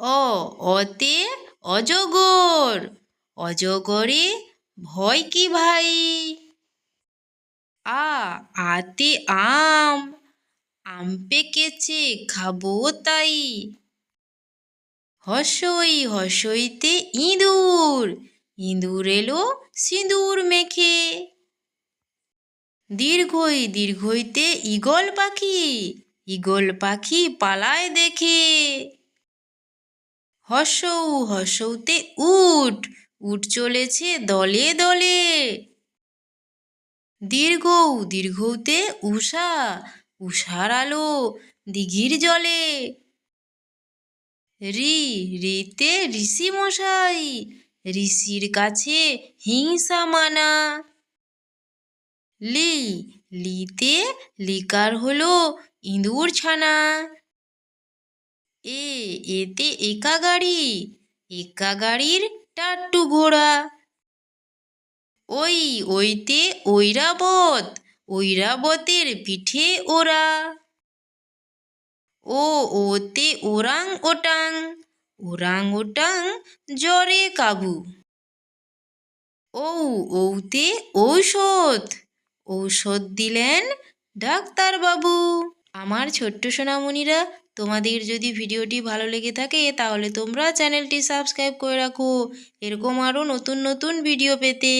অ অতে অজগর। অজগরে ভয় কি ভাই? আ, আতে আম। আম পেকেছে খাব তাই। হসই হসইতে ইঁদুর। ইঁদুর এলো সিঁদুর মেখে। দীর্ঘই দীর্ঘইতে ঈগল পাখি। ঈগল পাখি পালায় দেখে। হসৌ হসৌতে উট উট চলেছে দলে দলে। দীর্ঘৌ, দীর্ঘৌতে উষা উষার আলো দিঘির জলে। রি, রিতে ঋষি মশাই ঋষির কাছে হিংসা মানা। লি, লিতে লিকার হলো ইঁদুর ছানা। এ, এতে একা গাড়ি, একা গাড়ির টাট্টু ঘোড়া। ওই, ওইতে ঐরাবত ঐরাবতের পিঠে ওরা। ও, ওতে ওরাং ওটাং ওরাং ওটাং জ্বরে কাবু। ঔ, ঔতে ঔষধ ঔষধ দিলেন ডাক্তারবাবু। আমার ছোট্ট সোনামণিরা, তোমাদের যদি ভিডিওটি ভালো লেগে থাকে, তাহলে তোমরা চ্যানেলটি সাবস্ক্রাইব করে রাখো। এরকম আরও নতুন নতুন ভিডিও পেতে।